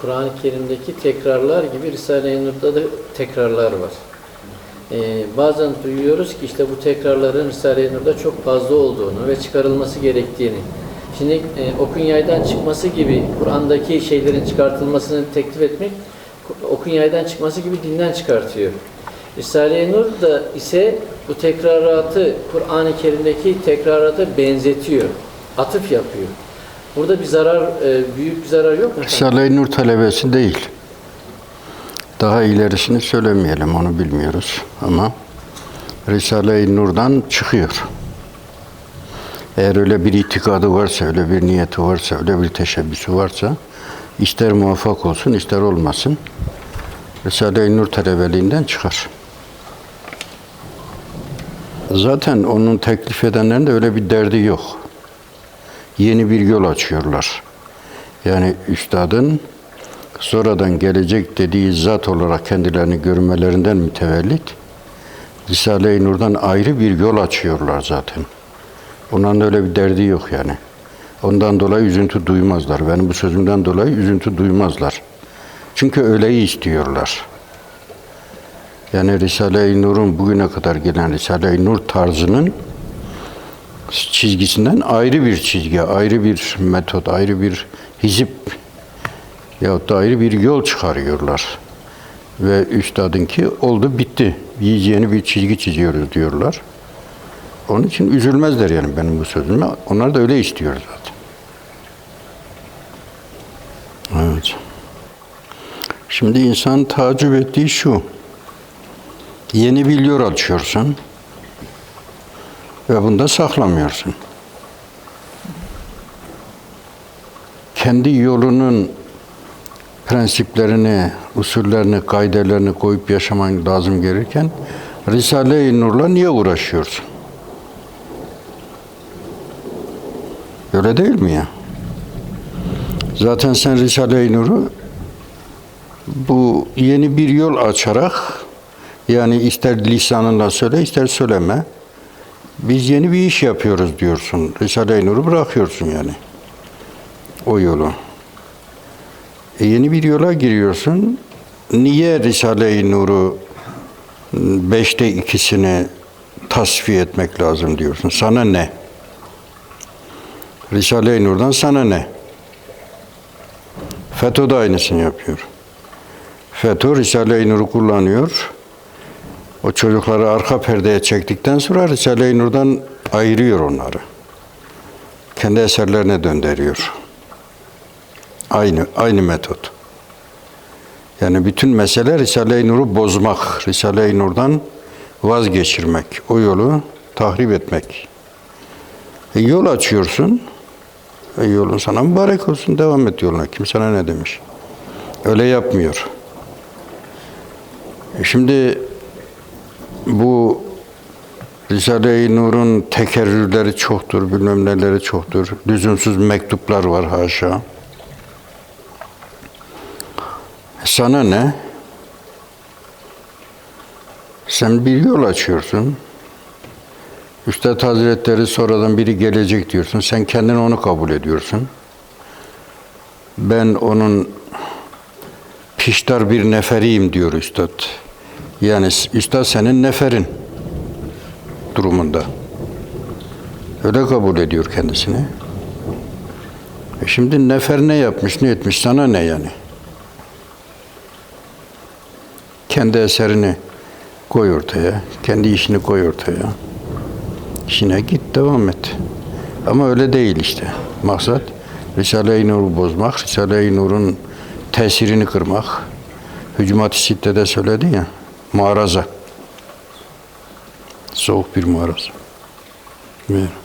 Kur'an-ı Kerim'deki tekrarlar gibi Risale-i Nur'da da tekrarlar var. Ee, bazen duyuyoruz ki işte bu tekrarların Risale-i Nur'da çok fazla olduğunu ve çıkarılması gerektiğini. Şimdi e, okun yaydan çıkması gibi Kur'an'daki şeylerin çıkartılmasını teklif etmek okun yaydan çıkması gibi dinden çıkartıyor. Risale-i Nur da ise bu tekraratı Kur'an-ı Kerim'deki tekrarata benzetiyor. Atıf yapıyor. Burada bir zarar, e, büyük bir zarar yok mu? Risale-i Nur talebesi değil. Daha ilerisini söylemeyelim, onu bilmiyoruz. Ama Risale-i Nur'dan çıkıyor. Eğer öyle bir itikadı varsa, öyle bir niyeti varsa, öyle bir teşebbüsü varsa, ister muvaffak olsun, ister olmasın, Risale-i Nur talebeliğinden çıkar. Zaten onun teklif edenlerin de öyle bir derdi yok. Yeni bir yol açıyorlar. Yani üstadın sonradan gelecek dediği zat olarak kendilerini görmelerinden mütevellit Risale-i Nur'dan ayrı bir yol açıyorlar zaten. Onların öyle bir derdi yok yani. Ondan dolayı üzüntü duymazlar. Benim bu sözümden dolayı üzüntü duymazlar. Çünkü öyleyi istiyorlar. Yani Risale-i Nur'un bugüne kadar gelen Risale-i Nur tarzının çizgisinden ayrı bir çizgi, ayrı bir metot, ayrı bir hizip yahut da ayrı bir yol çıkarıyorlar. Ve üstadınki oldu bitti. Yiyeceğini bir çizgi çiziyoruz diyorlar. Onun için üzülmezler yani benim bu sözüme. Onlar da öyle istiyor zaten. Evet. Şimdi insan tacip ettiği şu. Yeni bir yol açıyorsun ve bunda saklamıyorsun. Kendi yolunun prensiplerini, usullerini, kaidelerini koyup yaşaman lazım gelirken Risale-i Nur'la niye uğraşıyorsun? Öyle değil mi ya? Zaten sen Risale-i Nur'u bu yeni bir yol açarak yani ister lisanınla söyle ister söyleme biz yeni bir iş yapıyoruz diyorsun. Risale-i Nur'u bırakıyorsun yani. O yolu. E yeni bir yola giriyorsun. Niye Risale-i Nur'u beşte ikisini tasfiye etmek lazım diyorsun. Sana ne? Risale-i Nur'dan sana ne? FETÖ da aynısını yapıyor. FETÖ Risale-i Nur'u kullanıyor. O çocukları arka perdeye çektikten sonra Risale-i Nur'dan ayırıyor onları. Kendi eserlerine döndürüyor. Aynı, aynı metot. Yani bütün mesele Risale-i Nur'u bozmak, Risale-i Nur'dan vazgeçirmek, o yolu tahrip etmek. E, yol açıyorsun, e, yolun sana mübarek olsun, devam et yoluna. Kim sana ne demiş? Öyle yapmıyor. E, şimdi bu Risale-i Nur'un tekerrürleri çoktur, bilmem neleri çoktur. Lüzumsuz mektuplar var haşa. Sana ne? Sen bir yol açıyorsun. Üstad Hazretleri sonradan biri gelecek diyorsun. Sen kendin onu kabul ediyorsun. Ben onun piştar bir neferiyim diyor Üstad. Yani Üstad senin neferin durumunda. Öyle kabul ediyor kendisini. E şimdi nefer ne yapmış, ne etmiş, sana ne yani? Kendi eserini koy ortaya, kendi işini koy ortaya. İşine git, devam et. Ama öyle değil işte. Maksat Risale-i Nur'u bozmak, Risale-i Nur'un tesirini kırmak. Hücumat-ı Sitte'de söyledi ya, mağaraza. Soğuk bir mağaraza. Buyurun.